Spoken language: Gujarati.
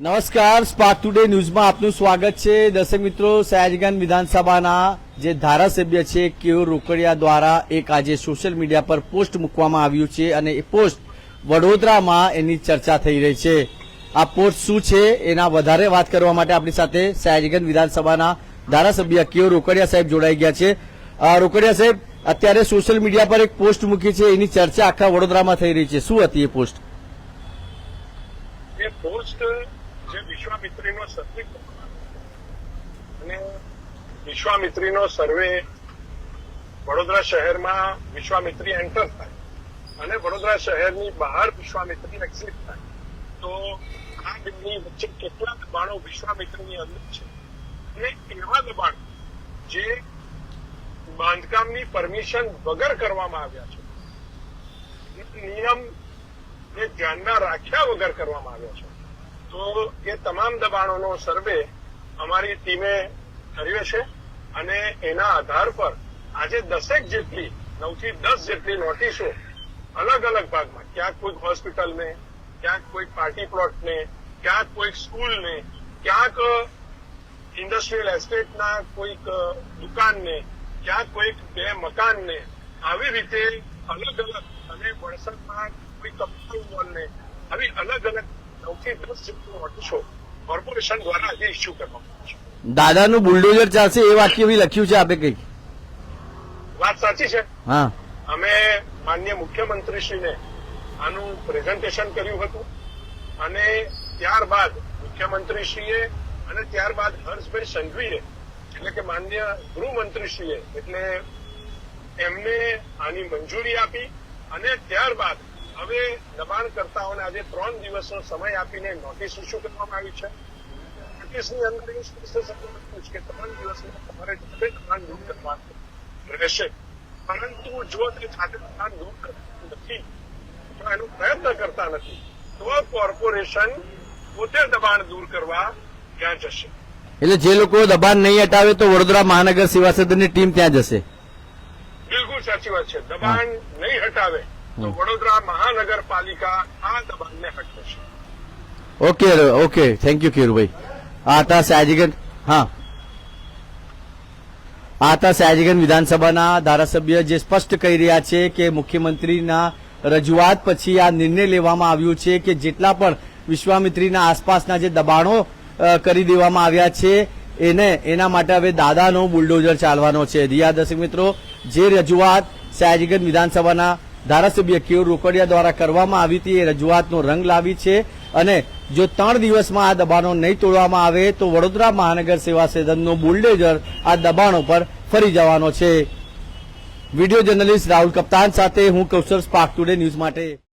નમસ્કાર, સ્પાર્ક ટુડે ન્યૂઝમાં આપનું સ્વાગત છે. દર્શક મિત્રો, સયાજગંજ વિધાનસભાના જે ધારાસભ્ય છે કેયુર રોકડિયા દ્વારા એક આજે સોશિયલ મીડિયા પર પોસ્ટ મૂકવામાં આવ્યું છે અને એ પોસ્ટ વડોદરામાં એની ચર્ચા થઈ રહી છે. આ પોસ્ટ શું છે, એના વધારે વાત કરવા માટે આપણી સાથે સયાજગંજ વિધાનસભાના ધારાસભ્ય કેયુર રોકડિયા સાહેબ જોડાઈ ગયા છે. રોકડિયા સાહેબ, અત્યારે સોશિયલ મીડિયા પર એક પોસ્ટ મૂકી છે, એની ચર્ચા આખા વડોદરામાં થઈ રહી છે. શું હતી એ પોસ્ટ? પોસ્ટ જે વિશ્વામિત્રીનો સર્વે અને વિશ્વામિત્રીનો સર્વે વડોદરા શહેરમાં વિશ્વામિત્રી એન્ટર થાય અને વડોદરા શહેરની બહાર વિશ્વામિત્રી એક્ઝિટ થાય. તો આ બિલની વચ્ચે કેટલા દબાણો વિશ્વામિત્રીની અંદર છે. અને એવા દબાણ જે બાંધકામની પરમિશન વગર કરવામાં આવ્યા છે. નિયમ ને ધ્યાનમાં રાખ્યા વગર કરવામાં આવ્યો છે. તો એ તમામ દબાણોનો સર્વે અમારી ટીમે કર્યો છે અને એના આધાર પર આજે દસેક જેટલી, નવથી દસ જેટલી નોટિસો અલગ અલગ ભાગમાં, ક્યાંક કોઈક હોસ્પિટલને, ક્યાંક કોઈક પાર્ટી પ્લોટને, ક્યાંક કોઈક સ્કૂલને, ક્યાંક ઇન્ડસ્ટ્રીયલ એસ્ટેટના કોઈક દુકાનને, ક્યાંક કોઈક બે મકાનને, આવી રીતે અલગ અલગ અને વળસદમાં કોઈ કપડાં મોલને આવી અલગ અલગ નવથી દસ જેટલી નોટિસો કોર્પોરેશન દ્વારા આજે ઇસ્યુ કરવામાં આવી છે. દાદાનું બુલડોઝર ચાલશે એ વાક્ય બી લખ્યું છે આપે કંઈક. વાત સાચી છે? હા. અમે માન્ય મુખ્યમંત્રીશ્રીને આનું પ્રેઝન્ટેશન કર્યું હતું. અને ત્યારબાદ મુખ્યમંત્રીશ્રીએ અને ત્યારબાદ હર્ષભાઈ સંઘવીએ એટલે કે માન્ય ગૃહમંત્રીશ્રીએ એટલે એમને આની મંજૂરી આપી અને ત્યારબાદ હવે દબાણકર્તાઓને આજે ત્રણ દિવસનો સમય આપીને નોટિસ ઇસ્યુ કરવામાં આવી છે. નોટિસની અંદર સ્પષ્ટ છે કે ત્રણ દિવસમાં તમારે જાતે દબાણ દૂર કરવાનું રહેશે. પરંતુ જો તે જાતે દબાણ દૂર કરતું નથી અથવા એનો પ્રયત્ન કરતા નથી તો કોર્પોરેશન પોતે દબાણ દૂર કરવા ત્યાં જશે. એટલે જે લોકો દબાણ નહીં હટાવે તો વડોદરા મહાનગર સેવા સદનની ટીમ ત્યાં જશે. બિલકુલ સાચી વાત છે. દબાણ નહીં હટાવે તો વડોદરા મહાનગરપાલિકા આ દબાણને હટાવશે okay okay. Thank you Kirubhai આ હતા સયાજીગંજ હા. આ હતા વિધાનસભાના ધારાસભ્ય જે સ્પષ્ટ કહી રહ્યા છે કે મુખ્યમંત્રીના રજૂઆત પછી આ નિર્ણય લેવામાં આવ્યું છે કે જેટલા પણ વિશ્વામિત્રીના આસપાસના જે દબાણો કરી દેવામાં આવ્યા છે એને એના માટે હવે દાદાનો બુલડોઝર ચાલવાનો છે. રિયા દર્શક મિત્રો જે રજૂઆત સયાજીગંજ વિધાનસભાના ધારાસભ્ય કેયુર રોકડિયા દ્વારા કરવામાં આવી હતી. એ રજૂઆતનો રંગ લાવી છે અને જો ત્રણ દિવસમાં આ દબાણો નહીં તોડવામાં આવે તો વડોદરા મહાનગર સેવા સદનનો બુલડેઝર આ દબાણો પર ફરી જવાનો છે. વીડિયો જર્નલિસ્ટ રાહુલ કપ્તાન સાથે હું કૌશલ સ્પાર્ક ટુડે ન્યૂઝ માટે